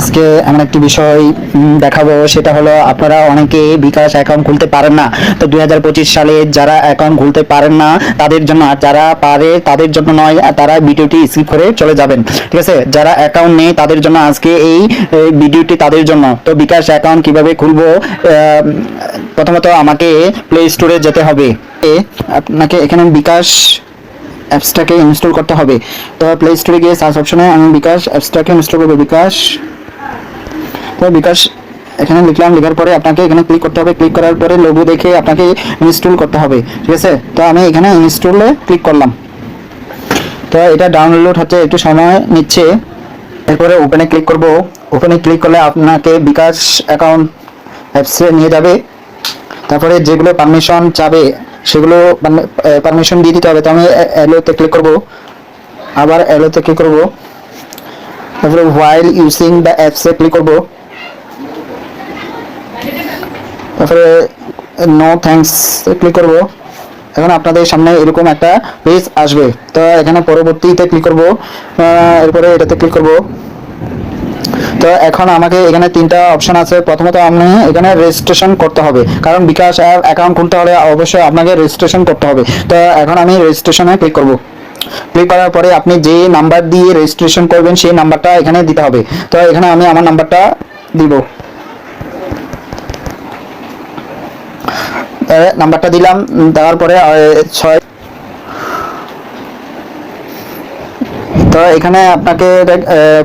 আজকে এমন একটি বিষয় দেখাবো, সেটা হলো আপনারা অনেকে বিকাশ অ্যাকাউন্ট খুলতে পারেন না। তো দুই সালে যারা অ্যাকাউন্ট খুলতে পারেন না, তাদের জন্য, আর যারা পারে তাদের জন্য নয় তারা ভিডিওটি স্কিপ করে চলে যাবেন। ঠিক আছে? যারা অ্যাকাউন্ট নেই, তাদের জন্য আজকে এই ভিডিওটি তাদের জন্য। তো বিকাশ অ্যাকাউন্ট কীভাবে খুলবো প্রথমত আমাকে প্লে স্টোরে যেতে হবে। আপনাকে এখানে বিকাশ অ্যাপসটাকে ইনস্টল করতে হবে। তো প্লে স্টোরে গিয়ে সার্চ অপশনে আমি বিকাশ অ্যাপসটাকে ইনস্টল করব, বিকাশ তো বিকাশ এখানে লিখলাম, লেখার পরে আপনাকে এখানে ক্লিক করতে হবে। ক্লিক করার পরে লোগো দেখে আপনাকে ইনস্টল করতে হবে, ঠিক আছে? তো আমি এখানে ইনস্টলে ক্লিক করলাম। তো এটা ডাউনলোড হচ্ছে একটু সময় নিচ্ছে। এরপরে ওপেনে ক্লিক করব। ওপেনে ক্লিক করলে আপনাকে বিকাশ অ্যাকাউন্ট অ্যাপসে নিয়ে যাবে। তারপরে যেগুলো পারমিশন চাবে, সেগুলো পারমিশন দিয়ে দিতে হবে। তো আমি অ্যালোতে ক্লিক করব। আবার অ্যালোতে ক্লিক করব। তারপরে হোয়াইল ইউজিং দ্য অ্যাপসে ক্লিক করব। তারপরে নো থ্যাঙ্কস ক্লিক করব। এখন আপনাদের সামনে এরকম একটা পেজ আসবে। তো এখানে পরবর্তীতে ক্লিক করব। এরপরে এটাতে ক্লিক করব। তো এখন আমাকে এখানে তিনটা অপশন আছে। প্রথমত আপনি এখানে রেজিস্ট্রেশন করতে হবে। কারণ বিকাশ অ্যাপ অ্যাকাউন্ট খুলতে হলে অবশ্যই আপনাকে রেজিস্ট্রেশন করতে হবে। তো এখন আমি রেজিস্ট্রেশনে ক্লিক করব। ক্লিক করার পরে আপনি যে নাম্বার দিয়ে রেজিস্ট্রেশন করবেন, সেই নাম্বারটা এখানে দিতে হবে। তো এখানে আমি আমার নাম্বারটা দিব। নাম্বারটা দিলাম দেওয়ার পরে ছয় তো এখানে আপনাকে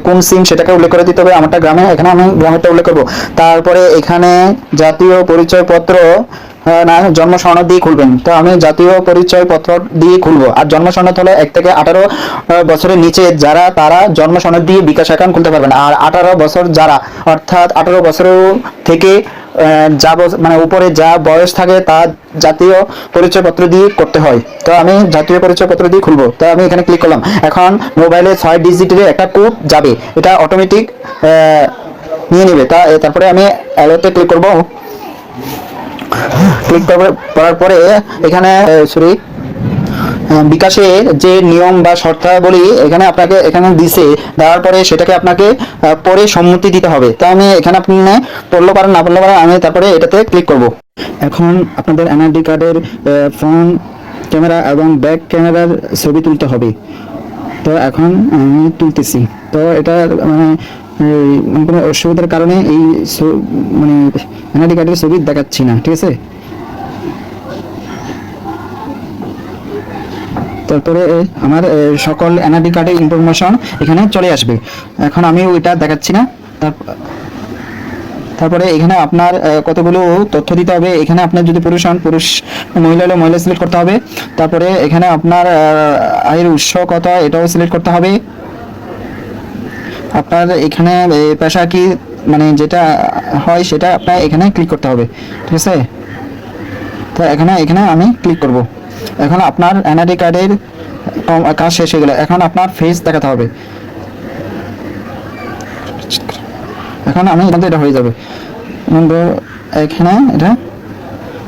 কোন সিম সেটাকে উল্লেখ করে দিতে হবে, আমারটা গ্রামে, এখানে আমি গ্রামেরটা উল্লেখ করব। তারপরে এখানে জাতীয় পরিচয়পত্র না, জন্ম সনদ দিয়ে খুলবেন। তো আমি জাতীয় পরিচয়পত্র দিয়ে খুলবো। আর জন্ম সনদ হলো এক থেকে আঠারো বছরের নিচে যারা, তারা জন্ম সনদ দিয়ে বিকাশ অ্যাকাউন্ট খুলতে পারবেন। আর আঠারো বছর যারা, অর্থাৎ আঠারো বছর থেকে যা মানে উপরে যা বয়স থাকে তা জাতীয় পরিচয়পত্র দিয়ে করতে হয়। তো আমি জাতীয় পরিচয়পত্র দিয়ে খুলবো। তো আমি এখানে ক্লিক করলাম। এখন মোবাইলে ছয় ডিজিটের একটা কোড যাবে। এটা অটোমেটিক নিয়ে নেবে। তা তারপরে আমি অ্যালোতে ক্লিক করব। ক্লিক করার পরে এখানে সরি বিকাশে যে নিয়ম বা শর্তাবলী এখানে আপনাকে এখানে দিছে, দেওয়ার পরে সেটাকে আপনাকে পরে সম্মতি দিতে হবে। তো আমি এখানে আপনি পড়ল পারেন, না পড়ল পারেন, আমি তারপরে এটাতে ক্লিক করব। এখন আপনাদের এনআরডি কার্ডের ফ্রন্ট ক্যামেরা এবং ব্যাক ক্যামেরার ছবি তুলতে হবে। তো এখন আমি তুলতেছি। তো এটা মানে মানে কোনো অসুবিধার কারণে এই মানে এনআরডি কার্ডের ছবি দেখাচ্ছি না, ঠিক আছে? তারপরে আমার সকল এনআরডি কার্ডের ইনফরমেশন এখানে চলে আসবে। এখন আমি ওইটা দেখাচ্ছি না। তারপ- তারপরে এখানে আপনার কতগুলো তথ্য দিতে হবে, এখানে আপনার যদি পুরুষ হন, পুরুষ, মহিলা হলে মহিলা সিলেক্ট করতে হবে। তারপরে এখানে আপনার আয়ের উৎস কত, এটাও সিলেক্ট করতে হবে। আপনার এখানে পেশা কি মানে যেটা হয় সেটা আপনার এখানে ক্লিক করতে হবে। ঠিক আছে? তো এখানে এখানে আমি ক্লিক করব। এখন আপনার এনআইডি কার্ডের কাজ শেষ হয়ে গেল। এখন আপনার ফেস দেখাতে হবে। এখন আমি এটা হয়ে যাবে। এখানে এটা,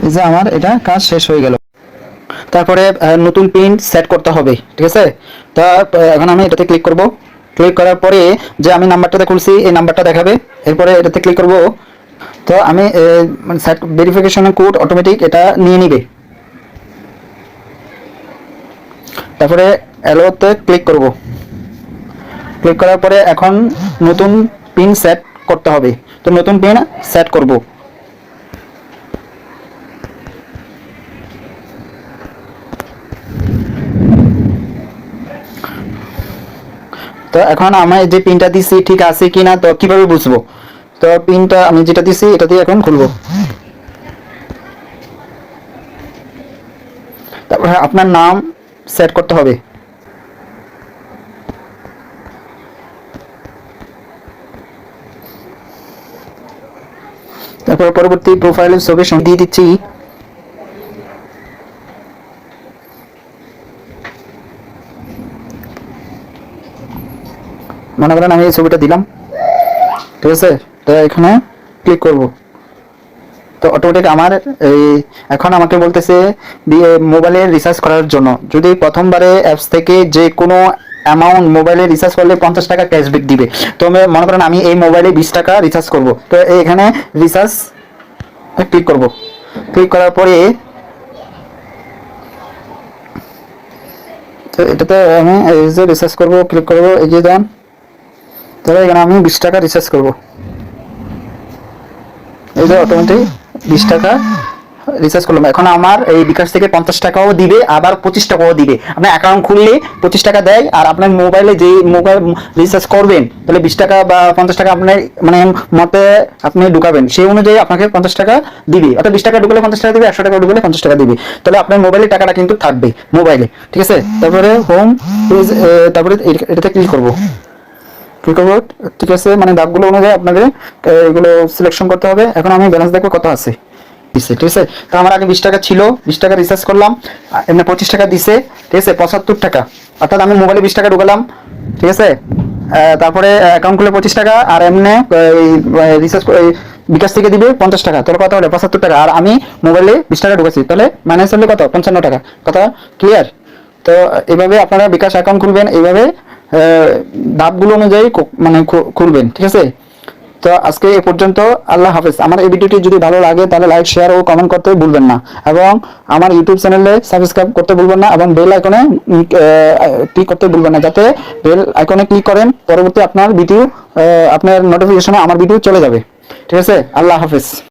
এই যে আমার এটা কাজ শেষ হয়ে গেল। তারপরে নতুন পিন সেট করতে হবে, ঠিক আছে? তা এখন আমি এটাতে ক্লিক করব। ক্লিক করার পরে যে আমি নাম্বারটাতে খুলছি, এই নাম্বারটা দেখাবে। এরপরে এটাতে ক্লিক করব। তো আমি সেট ভেরিফিকেশনের কোড অটোমেটিক এটা নিয়ে নিবে। তারপরে অ্যালোতে ক্লিক করব। ক্লিক করার পরে এখন নতুন পিন সেট করতে হবে। তো নতুন পিন সেট করব। তো এখন আমি যে পিনটা দিছি ঠিক আছে কিনা তো কীভাবে বুঝব? তো পিনটা আমি যেটা দিছি এটা দিয়ে এখন খুলবো। তারপরে আপনার নাম সেট করতে হবে। তারপর পরবর্তী প্রোফাইলের ছবি সঙ্গে দিয়ে দিচ্ছি। মনে করেন আমি এই ছবিটা দিলাম। ঠিক আছে? তো এখানে ক্লিক করব। তো অটোমেটিক আমার এই এখন আমাকে বলতেছে মোবাইলে রিচার্জ করার জন্য। যদি প্রথমবারে অ্যাপস থেকে যে কোনো অ্যামাউন্ট মোবাইলে রিচার্জ করলে পঞ্চাশ টাকা ক্যাশব্যাক দিবে। তো আমি- মনে করেন আমি এই মোবাইলে বিশ টাকা রিচার্জ করব। তো এখানে রিচার্জ ক্লিক করব। ক্লিক করার পরে তো এটাতে আমি যে রিচার্জ করব ক্লিক করব, এই যে দেন। তাহলে এখানে আমি বিশ টাকা রিচার্জ করব। এই যে অটোমেটিক বিশ টাকা রিচার্জ করলাম। এখন আমার এই বিকাশ থেকে পঞ্চাশ টাকাও দিবে, আবার পঁচিশ টাকাও দিবে। আপনার অ্যাকাউন্ট খুললে পঁচিশ টাকা দেয়, আর আপনার মোবাইলে যে মোবাইল রিচার্জ করবেন, তাহলে বিশ টাকা বা পঞ্চাশ টাকা আপনার মানে মতে আপনি ঢুকাবেন। সেই অনুযায়ী আপনাকে পঞ্চাশ টাকা দিবে। অর্থাৎ বিশ টাকা ঢুকলে পঞ্চাশ টাকা দিবে, একশো টাকা ঢুকলে পঞ্চাশ টাকা দিবে। তাহলে আপনার মোবাইলে টাকাটা কিন্তু থাকবে মোবাইলে ঠিক আছে? তারপরে হোম তারপরে এটাতে ক্লিক করব। করব? ঠিক আছে মানে দাগগুলো অনুযায়ী আপনাকে এগুলো সিলেকশন করতে হবে। এখন আমি ব্যালেন্স দেখব কত আছে। দিছে, ঠিক আছে? তো আমার আগে বিশ টাকা ছিল, বিশ টাকা রিচার্জ করলাম এমনি পঁচিশ টাকা দিছে, ঠিক আছে? পঁচাত্তর টাকা। অর্থাৎ আমি মোবাইলে বিশ টাকা ঢুকালাম, ঠিক আছে? তারপরে অ্যাকাউন্ট খুলে পঁচিশ টাকা, আর এমনি রিচার্জ বিকাশ থেকে দিবে পঞ্চাশ টাকা। তাহলে কত হলো? পঁচাত্তর টাকা। আর আমি মোবাইলে বিশ টাকা ঢুকেছি। তাহলে মাইনাস হলে কত? পঞ্চান্ন টাকা। কথা ক্লিয়ার তো, এভাবে আপনারা বিকাশ অ্যাকাউন্ট খুলবেন এইভাবে ধাপগুলো অনুযায়ী মানে খুলবেন, ঠিক আছে? তো আজকে এ পর্যন্ত আল্লাহ হাফেজ। আমার এই ভিডিওটি যদি ভালো লাগে, তাহলে লাইক শেয়ার ও কমেন্ট করতে ভুলবেন না। এবং আমার ইউটিউব চ্যানেলে সাবস্ক্রাইব করতে ভুলবেন না এবং বেল আইকনে ক্লিক করতে ভুলবেন না, যাতে বেল আইকনে ক্লিক করেন, পরবর্তী আপনার ভিডিও আপনার নোটিফিকেশনে আমার ভিডিও চলে যাবে। ঠিক আছে? আল্লাহ হাফেজ।